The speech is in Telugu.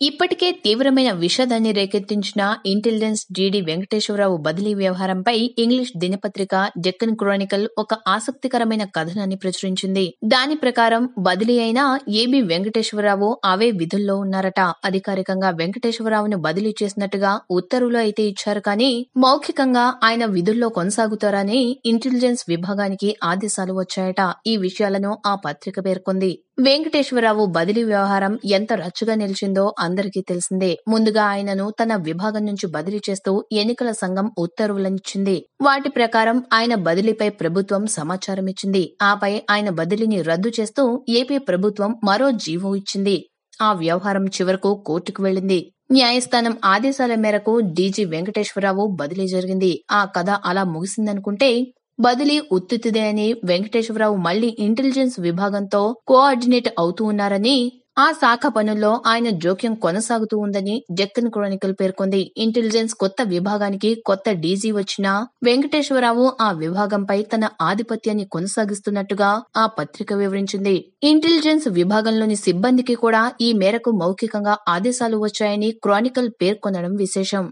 ఇప్పటికే తీవ్రమైన విషాదాన్ని రేకెత్తించిన ఇంటెలిజెన్స్ జీడీ వెంకటేశ్వరరావు బదిలీ వ్యవహారంపై ఇంగ్లీష్ దినపత్రిక డెక్కన్ క్రానికల్ ఒక ఆసక్తికరమైన కథనాన్ని ప్రచురించింది. దాని ప్రకారం బదిలీ అయిన ఏబి వెంకటేశ్వరరావు అవే విధుల్లో ఉన్నారట. అధికారికంగా వెంకటేశ్వరరావును బదిలీ చేసినట్టుగా ఉత్తర్వులు అయితే ఇచ్చారు కానీ మౌఖికంగా ఆయన విధుల్లో కొనసాగుతారని ఇంటెలిజెన్స్ విభాగానికి ఆదేశాలు వచ్చాయట. ఈ విషయాలను ఆ పత్రిక పేర్కొంది. వెంకటేశ్వరరావు బదిలీ వ్యవహారం ఎంత రచ్చుగా నిలిచిందో అందరికీ తెలిసిందే. ముందుగా ఆయనను తన విభాగం నుంచి బదిలీ చేస్తూ ఎన్నికల సంఘం ఉత్తర్వులనిచ్చింది వాటి ప్రకారం ఆయన బదిలీపై ప్రభుత్వం సమాచారం ఇచ్చింది ఆపై ఆయన బదిలీని రద్దు చేస్తూ ఏపీ ప్రభుత్వం మరో జీవో ఇచ్చింది. ఆ వ్యవహారం చివరకు కోర్టుకు వెళ్ళింది న్యాయస్థానం ఆదేశాల మేరకు డీజీ వెంకటేశ్వరరావు బదిలీ జరిగింది. ఆ కథ అలా ముగిసిందనుకుంటే బదిలీ ఉత్తుతిదే అని వెంకటేశ్వరరావు మళ్ళీ ఇంటెలిజెన్స్ విభాగంతో కోఆర్డినేట్ అవుతూ ఉన్నారని ఆ శాఖ పనుల్లో ఆయన జోక్యం కొనసాగుతూ ఉందని డెక్కన్ క్రానికల్ పేర్కొంది. ఇంటెలిజెన్స్ కొత్త విభాగానికి కొత్త డీజీ వచ్చినా వెంకటేశ్వరరావు ఆ విభాగంపై తన ఆధిపత్యాన్ని కొనసాగిస్తున్నట్టుగా ఆ పత్రిక వివరించింది. ఇంటెలిజెన్స్ విభాగంలోని సిబ్బందికి కూడా ఈ మేరకు మౌఖికంగా ఆదేశాలు వచ్చాయని క్రానికల్ పేర్కొనడం విశేషం.